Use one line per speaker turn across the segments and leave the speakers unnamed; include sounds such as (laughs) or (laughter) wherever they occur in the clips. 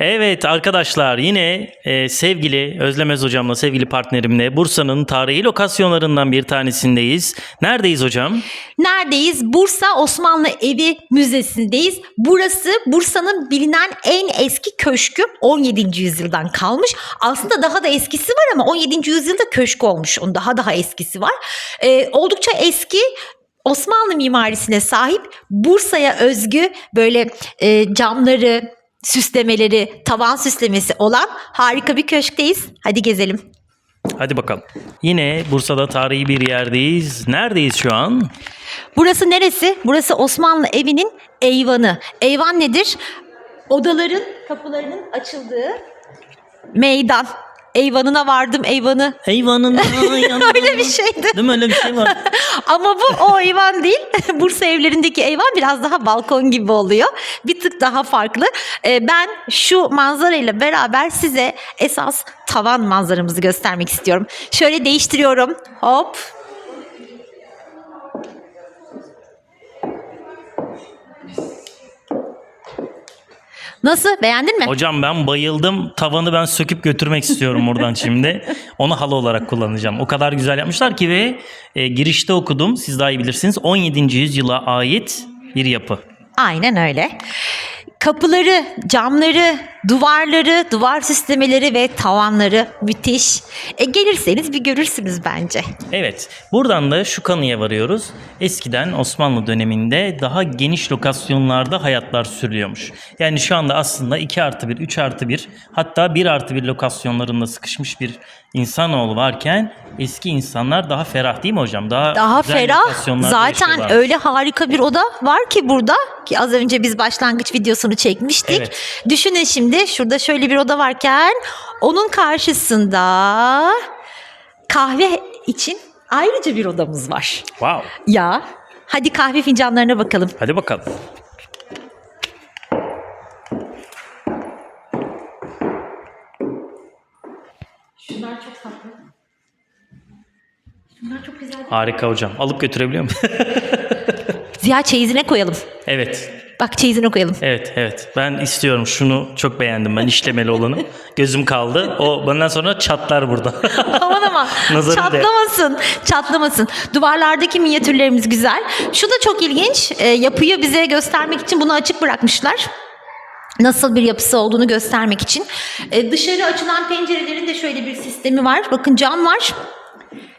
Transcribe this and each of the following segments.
Evet arkadaşlar yine e, sevgili Özlemez hocamla sevgili partnerimle Bursa'nın tarihi lokasyonlarından bir tanesindeyiz. Neredeyiz hocam?
Neredeyiz? Bursa Osmanlı Evi Müzesi'ndeyiz. Burası Bursa'nın bilinen en eski köşkü 17. yüzyıldan kalmış. Aslında daha da eskisi var ama 17. yüzyılda köşk olmuş. Onun daha daha eskisi var. Ee, oldukça eski Osmanlı mimarisine sahip Bursa'ya özgü böyle e, camları, süslemeleri, tavan süslemesi olan harika bir köşkteyiz. Hadi gezelim.
Hadi bakalım. Yine Bursa'da tarihi bir yerdeyiz. Neredeyiz şu an?
Burası neresi? Burası Osmanlı evinin eyvanı. Eyvan nedir? Odaların kapılarının açıldığı meydan. Eyvanına vardım eyvanı.
Eyvanın (laughs)
Öyle bir şeydi.
Değil mi öyle bir şey var?
Ama bu o eyvan değil. (laughs) Bursa evlerindeki eyvan biraz daha balkon gibi oluyor. Bir tık daha farklı. Ee, ben şu manzarayla beraber size esas tavan manzaramızı göstermek istiyorum. Şöyle değiştiriyorum. Hop. Nasıl? Beğendin mi?
Hocam ben bayıldım. Tavanı ben söküp götürmek istiyorum buradan şimdi. Onu halı olarak kullanacağım. O kadar güzel yapmışlar ki ve e, girişte okudum. Siz daha iyi bilirsiniz. 17. yüzyıla ait bir yapı.
Aynen öyle. Kapıları, camları, duvarları, duvar süslemeleri ve tavanları müthiş. E, gelirseniz bir görürsünüz bence.
Evet, buradan da şu kanıya varıyoruz. Eskiden Osmanlı döneminde daha geniş lokasyonlarda hayatlar sürüyormuş. Yani şu anda aslında 2 artı 1, 3 artı 1 hatta 1 artı 1 lokasyonlarında sıkışmış bir insanoğlu varken eski insanlar daha ferah değil mi hocam? Daha,
Daha ferah. Zaten öyle harika bir oda var ki burada ki az önce biz başlangıç videosunu çekmiştik.
Evet.
Düşünün şimdi şurada şöyle bir oda varken onun karşısında kahve için ayrıca bir odamız var.
Wow.
Ya hadi kahve fincanlarına bakalım.
Hadi bakalım.
Şunlar çok tatlı. Şunlar çok güzel.
Harika hocam. Alıp götürebiliyor muyum? (laughs)
Ziya çeyizine koyalım.
evet.
Bak çeyizine koyalım.
Evet, evet. Ben istiyorum. Şunu çok beğendim ben işlemeli olanı. Gözüm kaldı. O benden sonra çatlar burada. (laughs)
Aman aman (laughs)
Nazarı
çatlamasın çatlamasın. Duvarlardaki minyatürlerimiz güzel. Şu da çok ilginç. E, yapıyı bize göstermek için bunu açık bırakmışlar. Nasıl bir yapısı olduğunu göstermek için. E, dışarı açılan pencerelerin de şöyle bir sistemi var. Bakın cam var.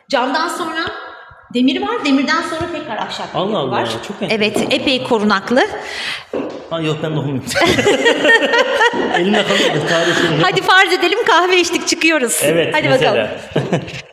Camdan sonra demir var. Demirden sonra tekrar ahşap
Allah Allah,
var.
çok enteresan.
Evet epey korunaklı.
ha, yok ben dokunmayayım. (laughs) Elimle kalıyor. Tarih
Hadi farz edelim kahve içtik çıkıyoruz.
Evet
Hadi
mesela.
bakalım. (laughs)